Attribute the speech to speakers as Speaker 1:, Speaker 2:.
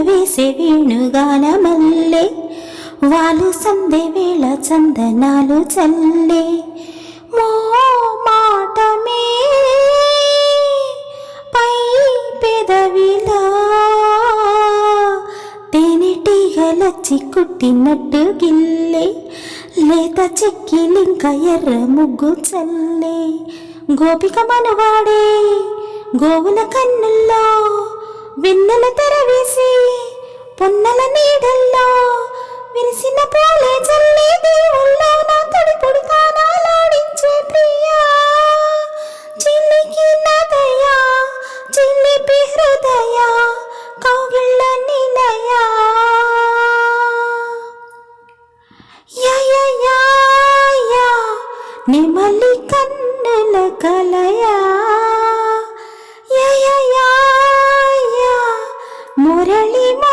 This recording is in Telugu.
Speaker 1: వేసే వేణుగాన మల్లే వాళ్ళు సందే వేళ చందనాలు చల్లే. మో మాట పై పెదవిలా. తేనెటీగలచ్చి కుట్టినట్టు గిల్లే. లేత చెక్కిలింక ఎర్ర ముగ్గు చల్లే. గోపిక మనవాడే గోవుల కన్నుల్లో. పొన్నల నీడల్లో విరిసిన పూలే చల్లే దేవుల్లో నా తడి పుడతానాలాడించే ప్రియా. చిల్లికి నదయా చిల్లిపి హృదయ కౌగిళ్ళ నిలయ. నిమలి కన్నుల కలయా. మురళి మా